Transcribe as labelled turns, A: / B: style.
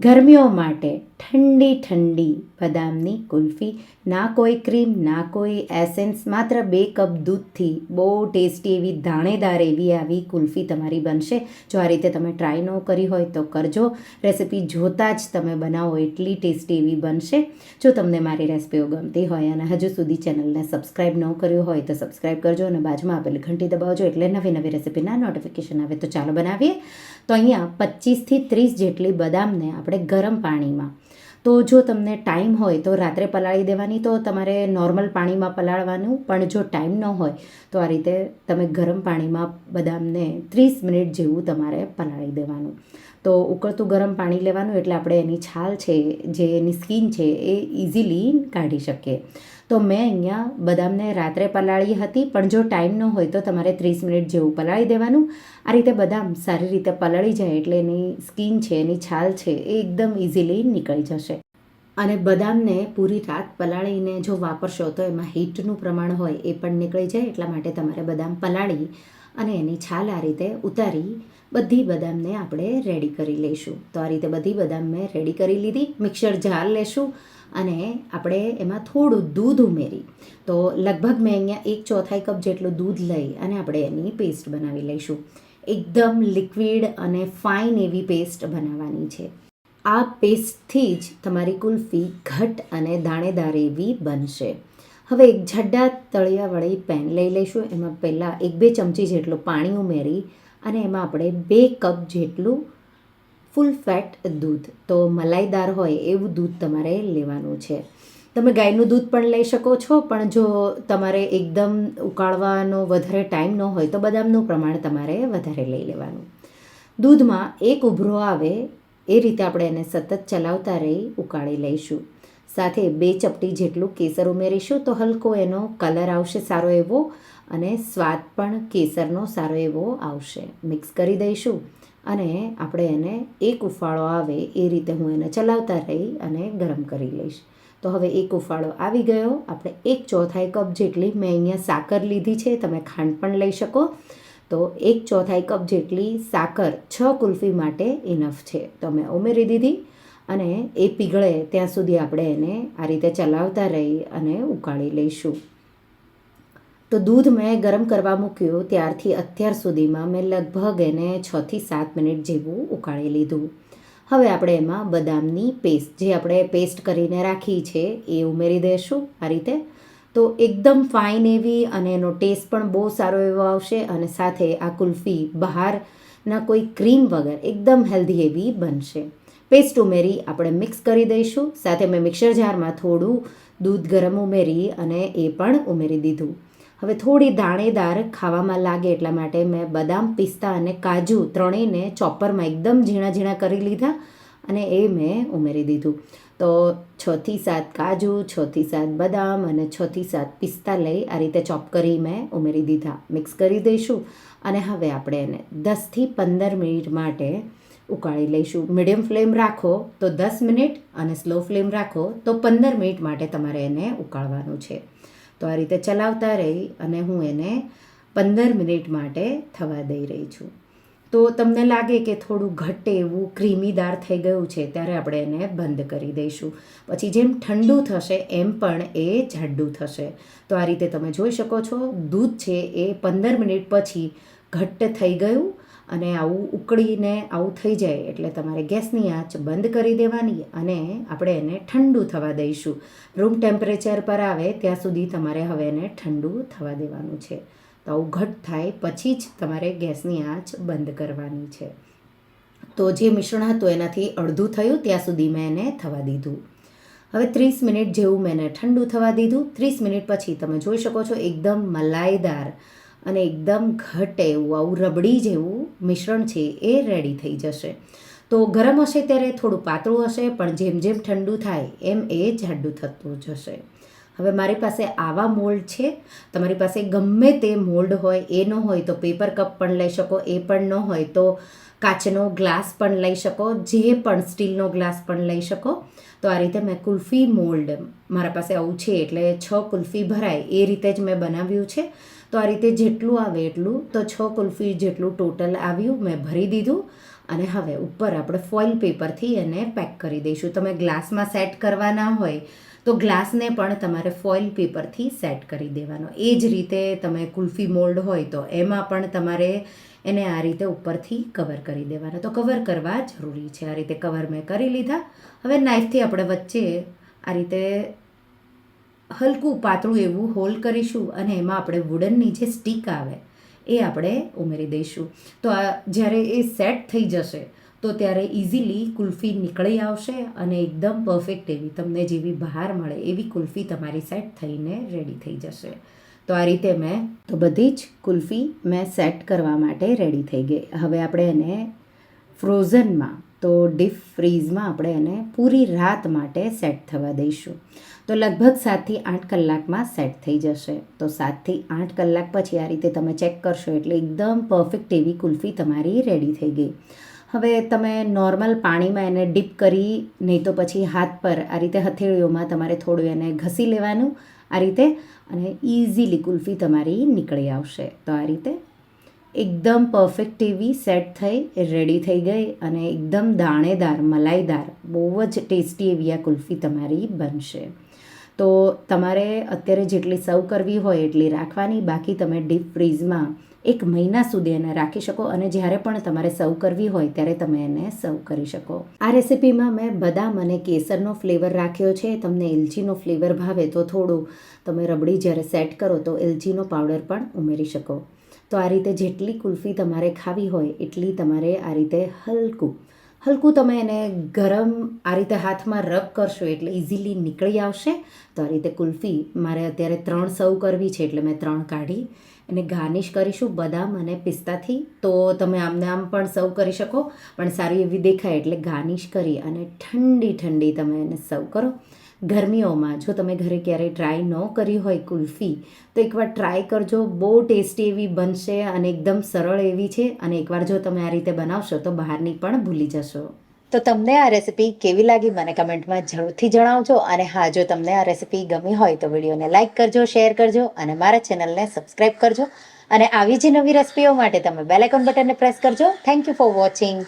A: ગરમીઓ માટે ઠંડી ઠંડી બદામની કુલ્ફી, ના કોઈ ક્રીમ, ના કોઈ એસેન્સ, માત્ર બે કપ દૂધથી બહુ ટેસ્ટી એવી દાણેદાર એવી આવી કુલ્ફી તમારી બનશે. જો આ રીતે તમે ટ્રાય ન કરી હોય તો કરજો. રેસિપી જોતાં જ તમે બનાવો, એટલી ટેસ્ટી એવી બનશે. જો તમને મારી રેસિપીઓ ગમતી હોય અને હજુ સુધી ચેનલને સબસ્ક્રાઈબ ન કર્યું હોય તો સબસ્ક્રાઈબ કરજો અને બાજુમાં આપેલી ઘંટી દબાવજો એટલે નવી નવી રેસિપીના નોટિફિકેશન આવે. તો ચાલો બનાવીએ. તો અહીંયા પચીસથી ત્રીસ જેટલી બદામને આપણે ગરમ પાણીમાં. તો જો તમને ટાઈમ હોય તો રાત્રે પલાળી દેવાની, તો તમારે નોર્મલ પાણીમાં પલાળવાનું, પણ જો ટાઈમ ન હોય, તો આ રીતે તમે ગરમ પાણીમાં બદામને ત્રીસ મિનિટ જેવું તમારે પલાળી દેવાનું. તો ઉકળતું ગરમ પાણી લેવાનું એટલે આપણે એની છાલ છે, જે એની સ્કીન છે, એ ઇઝીલી કાઢી શકીએ. તો મેં અહીંયા બદામને રાત્રે પલાળી હતી, પણ જો ટાઈમ ન હોય તો તમારે ત્રીસ મિનિટ જેવું પલાળી દેવાનું. આ રીતે બદામ સારી રીતે પલાળી જાય એટલે એની સ્કીન છે, એની છાલ છે, એ એકદમ ઇઝીલી નીકળી જશે. અને બદામને પૂરી રાત પલાળીને જો વાપરશો તો એમાં હીટનું પ્રમાણ હોય એ પણ નીકળી જાય, એટલા માટે તમારે બદામ પલાળી અને એની છાલ આ રીતે ઉતારી બધી બદામને આપણે રેડી કરી લઈશું. તો આ રીતે બધી બદામ મેં રેડી કરી લીધી. મિક્સર જાર લેશું અને આપણે એમાં થોડું દૂધ ઉમેરી. તો લગભગ મેં અહીંયા એક ચોથાઈ કપ જેટલું દૂધ લઈ અને આપણે એની પેસ્ટ બનાવી લઈશું. એકદમ લિક્વિડ અને ફાઇન એવી પેસ્ટ બનાવવાની છે. આ પેસ્ટથી જ તમારી કુલ્ફી ઘટ અને દાણેદાર એવી બનશે. હવે એક જડ્ડા તળિયાવાળી પેન લઈ લઈશું. એમાં પહેલાં એક બે ચમચી જેટલું પાણી ઉમેરી અને એમાં આપણે બે કપ જેટલું ફૂલ ફેટ દૂધ. તો મલાઈદાર હોય એવું દૂધ તમારે લેવાનું છે. તમે ગાયનું દૂધ પણ લઈ શકો છો, પણ જો તમારે એકદમ ઉકાળવાનો વધારે ટાઈમ ન હોય તો બદામનું પ્રમાણ તમારે વધારે લઈ લેવાનું. દૂધમાં એક ઉભરો આવે એ રીતે આપણે એને સતત ચલાવતા રહી ઉકાળી લઈશું. સાથે બે ચપટી જેટલું કેસર ઉમેરીશું તો હલકો એનો કલર આવશે સારો એવો અને સ્વાદ પણ કેસરનો સારો એવો આવશે. મિક્સ કરી દઈશું અને આપણે એને એક ઉફાળો આવે એ રીતે હું એને ચલાવતા રહી અને ગરમ કરી લઈશ. તો હવે એક ઉફાળો આવી ગયો. આપણે એક ચોથાઈ કપ જેટલી મેં અહીંયા સાકર લીધી છે, તમે ખાંડ પણ લઈ શકો. તો એક ચોથાઈ કપ જેટલી સાકર છ કુલ્ફી માટે ઇનફ છે. તો મેં ઉમેરી દીધી અને એ પીગળે ત્યાં સુધી આપણે એને આ રીતે ચલાવતા રહી અને ઉકાળી લઈશું. તો દૂધ મેં ગરમ કરવા મૂક્યું ત્યારથી અત્યાર સુધીમાં મેં લગભગ એને છથી સાત મિનિટ જેવું ઉકાળી લીધું. હવે આપણે એમાં બદામની પેસ્ટ જે આપણે પેસ્ટ કરીને રાખી છે એ ઉમેરી દઈશું આ રીતે. તો એકદમ ફાઇન એવી અને એનો ટેસ્ટ પણ બહુ સારો એવો આવશે અને સાથે આ કુલ્ફી બહારના કોઈ ક્રીમ વગર એકદમ હેલ્ધી એવી બનશે. પેસ્ટ ઉમેરી આપણે મિક્સ કરી દઈશું. સાથે મેં મિક્સર જારમાં થોડું દૂધ ગરમ ઉમેરી અને એ પણ ઉમેરી દીધું. હવે થોડી દાણેદાર ખાવામાં લાગે એટલા માટે મેં બદામ, પિસ્તા અને કાજુ ત્રણેયને ચોપરમાં એકદમ ઝીણા ઝીણા કરી લીધા અને એ મેં ઉમેરી દીધું. તો છથી સાત કાજુ, છથી સાત બદામ અને છથી સાત પિસ્તા લઈ આ રીતે ચોપ કરી મેં ઉમેરી દીધા. મિક્સ કરી દઈશું અને હવે આપણે એને દસથી પંદર મિનિટ માટે ઉકાળી લઈશું. મીડિયમ ફ્લેમ રાખો તો દસ મિનિટ અને સ્લો ફ્લેમ રાખો તો પંદર મિનિટ માટે તમારે એને ઉકાળવાનું છે. તો આ રીતે ચલાવતા રહી અને હું એને પંદર મિનિટ માટે થવા દઈ રહી છું. તો તમને લાગે કે થોડું ઘટ્ટ એવું ક્રીમીદાર થઈ ગયું છે, ત્યારે આપણે એને બંધ કરી દઈશું. પછી જેમ ઠંડુ થશે, એમ પણ એ જાડું થશે. તો આ રીતે તમે જોઈ શકો છો, દૂધ છે એ પંદર મિનિટ પછી ઘટ્ટ થઈ ગયું અને આવું ઉકળીને આવું થઈ જાય એટલે તમારે ગેસની આંચ બંધ કરી દેવાની અને આપણે એને ઠંડુ થવા દઈશું. રૂમ ટેમ્પરેચર પર આવે ત્યાં સુધી તમારે હવે એને ઠંડુ થવા દેવાનું છે. તો આવું ઘટ થાય પછી જ તમારે ગેસની આંચ બંધ કરવાની છે. તો જે મિશ્રણ હતું એનાથી અડધું થયું, ત્યાં સુધી મેં એને થવા દીધું. હવે ત્રીસ મિનિટ જેવું મેં એને ઠંડુ થવા દીધું. ત્રીસ મિનિટ પછી તમે જોઈ શકો છો એકદમ મલાઈદાર અને એકદમ ઘટે એવું, આવું રબડી જેવું મિશ્રણ છે એ રેડી થઈ જશે. તો ગરમ હશે ત્યારે થોડું પાતળું હશે, પણ જેમ જેમ ઠંડુ થાય એમ એ જાડું થતું જશે. હવે મારી પાસે આવા મોલ્ડ છે. તમારી પાસે ગમે તે મોલ્ડ હોય, એ ન હોય તો પેપર કપ પણ લઈ શકો, એ પણ ન હોય તો કાચનો ગ્લાસ પણ લઈ શકો, જે પણ સ્ટીલનો ગ્લાસ પણ લઈ શકો. તો આ રીતે મેં કુલ્ફી મોલ્ડ મારા પાસે આવું છે, એટલે છ કુલ્ફી ભરાય, એ રીતે જ મેં બનાવ્યું છે. તો આ રીતે જેટલું આવે એટલું તો છ કુલ્ફી જેટલું ટોટલ આવ્યું, મેં ભરી દીધું અને હવે ઉપર આપણે ફોઇલ પેપરથી એને પેક કરી દઈશું. તમે ગ્લાસમાં સેટ કરવાના હોય તો ગ્લાસને પણ તમારે ફોઇલ પેપરથી સેટ કરી દેવાનો. એ જ રીતે તમે કુલ્ફી મોલ્ડ હોય તો એમાં પણ તમારે એને આ રીતે ઉપરથી કવર કરી દેવાના. તો કવર કરવા જરૂરી છે. આ રીતે કવર મેં કરી લીધા. હવે નાઇફથી આપણે વચ્ચે આ રીતે હલકું પાતળું એવું હોલ કરીશું અને એમાં આપણે વુડનની જે સ્ટીક આવે, એ આપણે ઉમેરી દઈશું. તો આ જ્યારે એ સેટ થઈ જશે, તો ત્યારે ઇઝીલી કુલ્ફી નીકળી આવશે અને એકદમ પરફેક્ટ એવી તમને જેવી બહાર મળે એવી કુલ્ફી તમારી સેટ થઈને રેડી થઈ જશે. તો આ રીતે મેં, તો બધી જ કુલ્ફી મેં સેટ કરવા માટે રેડી થઈ ગઈ. હવે આપણે એને ફ્રોઝનમાં તો ડીપ ફ્રીઝમાં આપણે એને પૂરી રાત માટે સેટ થવા દઈશું. તો લગભગ સાતથી આઠ કલાકમાં સેટ થઈ જશે. તો સાતથી આઠ કલાક પછી આ રીતે તમે ચેક કરશો એટલે એકદમ પરફેક્ટ એવી કુલ્ફી તમારી રેડી થઈ ગઈ. હવે તમે નોર્મલ પાણીમાં એને ડીપ કરી, નહીં તો પછી હાથ પર આ રીતે હથેળીઓમાં તમારે થોડું એને ઘસી લેવાનું, આ રીતે અને ઇઝીલી કુલ્ફી તમારી નીકળી આવશે. તો આ રીતે એકદમ પરફેક્ટ એવી સેટ થઈ રેડી થઈ ગઈ અને એકદમ દાણેદાર, મલાઈદાર, બહુ જ ટેસ્ટી એવી આ કુલ્ફી તમારી બનશે. તો તમારે અત્યારે જેટલી સર્વ કરવી હોય એટલી રાખવાની, બાકી તમે ડીપ ફ્રીઝમાં એક મહિના સુધી એને રાખી શકો અને જ્યારે પણ તમારે સર્વ કરવી હોય ત્યારે તમે એને સર્વ કરી શકો. આ રેસિપીમાં મેં બદામ અને કેસરનો ફ્લેવર રાખ્યો છે, તમને એલચીનો ફ્લેવર ભાવે તો થોડું તમે રબડી જ્યારે સેટ કરો તો એલચીનો પાવડર પણ ઉમેરી શકો. તો આ રીતે જેટલી કુલ્ફી તમારે ખાવી હોય, એટલી તમારે આ રીતે હલકું. હલકું તમે એને ગરમ આ રીતે હાથમાં રબ કરશો એટલે ઇઝીલી નીકળી આવશે. તો આ રીતે કુલ્ફી મારે અત્યારે ત્રણ સર્વ કરવી છે એટલે મેં ત્રણ કાઢી. એને ગાર્નિશ કરીશું બદામ અને પિસ્તાથી. તો તમે આમને આમ પણ સર્વ કરી શકો, પણ સારી એવી દેખાય એટલે ગાર્નિશ કરી અને ઠંડી ઠંડી તમે એને સર્વ કરો. ગરમીઓમાં જો તમે ઘરે ક્યારેય ટ્રાય ન કરી હોય કુલ્ફી, તો એકવાર ટ્રાય કરજો. બહુ ટેસ્ટી એવી બનશે અને એકદમ સરળ એવી છે. અને એકવાર જો તમે આ રીતે બનાવશો, તો બહારની પણ ભૂલી જશો.
B: તો તમને આ રેસિપી કેવી લાગી મને કમેન્ટમાં જરૂરથી જણાવજો. અને હા, જો તમને આ રેસિપી ગમી હોય, તો વિડીયોને લાઇક કરજો શેર કરજો અને મારા ચેનલને સબસ્ક્રાઇબ કરજો. અને આવી જ નવી રેસિપીઓ માટે તમે બેલ આઇકોન બટનને પ્રેસ કરજો. Thank you for watching